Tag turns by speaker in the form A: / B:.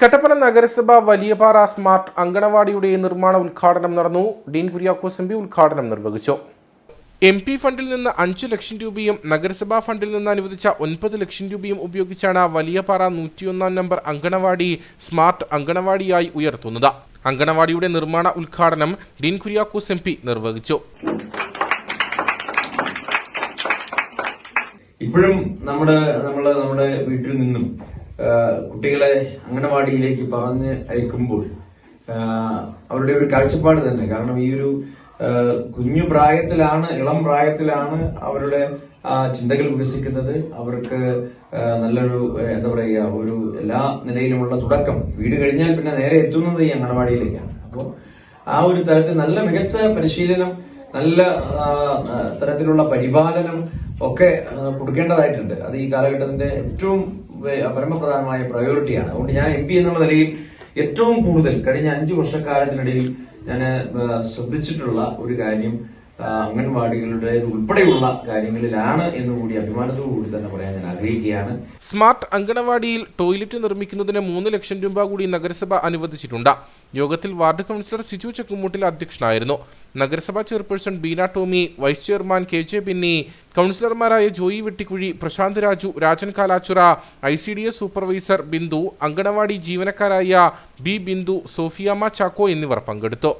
A: കട്ടപ്പന നഗരസഭ വലിയപാറ സ്മാർട്ട് അങ്കണവാടിയുടെ നിർമ്മാണ ഉദ്ഘാടനം നടന്നു. ഡീൻ കുര്യാക്കോസ് എം പി ഉദ്ഘാടനം നിർവഹിച്ചു. എം പി ഫണ്ടിൽ നിന്ന് അഞ്ച് ലക്ഷം രൂപയും നഗരസഭാ ഫണ്ടിൽ നിന്ന് അനുവദിച്ച ഒൻപത് ലക്ഷം രൂപയും ഉപയോഗിച്ചാണ് വലിയപാറ നൂറ്റിയൊന്നാം നമ്പർ അങ്കണവാടി സ്മാർട്ട് അങ്കണവാടിയായി ഉയർത്തുന്നത്. അങ്കണവാടിയുടെ നിർമ്മാണ ഉദ്ഘാടനം ഡീൻ കുര്യാക്കോസ് എം പി നിർവഹിച്ചു.
B: ഇപ്പോഴും നമ്മുടെ നമ്മൾ നമ്മുടെ വീട്ടിൽ നിന്നും കുട്ടികളെ അംഗനവാടിയിലേക്ക് പറഞ്ഞ് അയക്കുമ്പോൾ അവരുടെ ഒരു കാഴ്ചപ്പാട് തന്നെ. കാരണം ഈ ഒരു കുഞ്ഞു പ്രായത്തിലാണ് ഇളം പ്രായത്തിലാണ് അവരുടെ ചിന്തകൾ വികസിക്കുന്നത്. അവർക്ക് നല്ലൊരു എന്താ പറയുക ഒരു എല്ലാ നിലയിലുമുള്ള തുടക്കം. വീട് കഴിഞ്ഞാൽ പിന്നെ നേരെ എത്തുന്നത് ഈ അംഗനവാടിയിലേക്കാണ്. അപ്പോൾ ആ ഒരു തരത്തിൽ നല്ല മികച്ച പരിശീലനം നല്ല തരത്തിലുള്ള പരിപാലനം ഒക്കെ കൊടുക്കേണ്ടതായിട്ടുണ്ട്. അത് ഈ കാലഘട്ടത്തിന്റെ ഏറ്റവും പരമപ്രധാനമായ പ്രയോറിറ്റിയാണ് അതുകൊണ്ട് ഞാൻ എം പി എന്നുള്ള നിലയിൽ ഏറ്റവും കൂടുതൽ കഴിഞ്ഞ അഞ്ചു വർഷക്കാലത്തിനിടയിൽ ഞാൻ ശ്രദ്ധിച്ചിട്ടുള്ള ഒരു കാര്യം അംഗൻവാടികളുടെ ഉൾപ്പെടെയുള്ള കാര്യങ്ങളിലാണ് എന്നുകൂടി അഭിമാനത്തോടു കൂടി തന്നെ പറയാൻ ഞാൻ ആഗ്രഹിക്കുകയാണ്.
A: സ്മാർട്ട് അങ്കണവാടിയിൽ ടോയ്ലറ്റ് നിർമ്മിക്കുന്നതിന് മൂന്ന് ലക്ഷം രൂപ കൂടി നഗരസഭ അനുവദിച്ചിട്ടുണ്ട്. യോഗത്തിൽ വാർഡ് കൗൺസിലർ സിജു ചെക്കുമൂട്ടിൽ അധ്യക്ഷനായിരുന്നു. നഗരസഭാ chairperson Beena Tomy vice chairman K J Pinni കൗൺസിലർമാരായ Joy Vettikuzhi Prashanth Raju Rajan Kalachura I C D S supervisor Bindu anganwadi ജീവനക്കാരായ B Bindu Sophiyamma Chacko എന്നിവർ പങ്കെടുത്തു.